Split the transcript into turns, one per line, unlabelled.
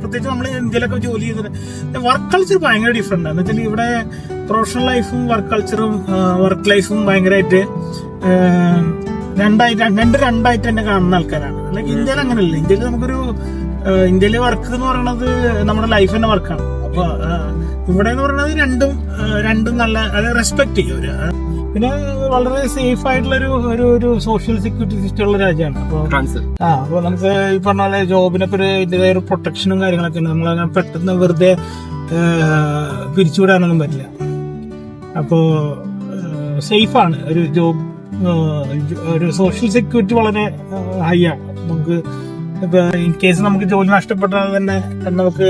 പ്രത്യേകിച്ച് നമ്മൾ ഇന്ത്യയിലൊക്കെ ജോലി ചെയ്തിട്ട് വർക്ക് കൾച്ചർ ഭയങ്കര ഡിഫറെന്റ് ആണ്. വെച്ചാൽ ഇവിടെ പ്രൊഫഷണൽ ലൈഫും വർക്ക് കൾച്ചറും വർക്ക് ലൈഫും ഭയങ്കരമായിട്ട് രണ്ടായിട്ട് രണ്ട് രണ്ടായിട്ട് തന്നെ കാണുന്ന ആൾക്കാരാണ്. അല്ലെങ്കിൽ ഇന്ത്യയിൽ അങ്ങനെയല്ല. ഇന്ത്യയിൽ നമുക്കൊരു ഇന്ത്യയിലെ വർക്ക് എന്ന് പറയുന്നത് നമ്മുടെ ലൈഫ് തന്നെ വർക്കാണ് അപ്പൊ ഇവിടെ എന്ന് പറയുന്നത് രണ്ടും രണ്ടും നല്ല അത് റെസ്പെക്ട് ചെയ്യും അവർ. പിന്നെ വളരെ സേഫ് ആയിട്ടുള്ള ഒരു ഒരു ഒരു സോഷ്യൽ സെക്യൂരിറ്റി സിസ്റ്റം ഉള്ള രാജ്യമാണ്. അപ്പോൾ ആ അപ്പൊ നമുക്ക് ഈ പറഞ്ഞ പോലെ ജോബിനൊക്കെ ഒരു ഇതിന്റെതായ ഒരു പ്രൊട്ടക്ഷനും കാര്യങ്ങളൊക്കെ ഉണ്ട്. നമ്മളങ്ങനെ പെട്ടെന്ന് വെറുതെ പിരിച്ചുവിടാനൊന്നും പറ്റില്ല. അപ്പോ സേഫാണ് ഒരു ജോബ് ഒരു സോഷ്യൽ സെക്യൂരിറ്റി വളരെ ഹൈ ആണ്. നമുക്ക് ഇപ്പൊ ഇൻ കേസ് നമുക്ക് ജോലി നഷ്ടപ്പെട്ടാൽ തന്നെ നമുക്ക്